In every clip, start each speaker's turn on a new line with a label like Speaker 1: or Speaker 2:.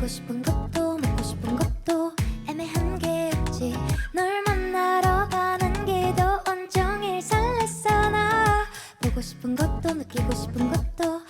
Speaker 1: 하고 싶은 것도 먹고 싶은 것도 애매한 게 없지. 널 만나러 가는 길도 온종일 설렜어 나. 보고 싶은 것도 느끼고 싶은 것도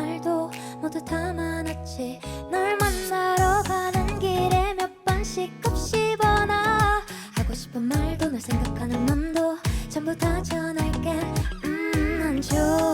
Speaker 1: 말도 모두 담아놨지. 널 만나러 가는 길에 몇 번씩 곱씹어 나 하고 싶은 말도 널 생각하는 맘도 전부 다 전할게. 음난 좋아.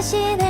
Speaker 1: 대신에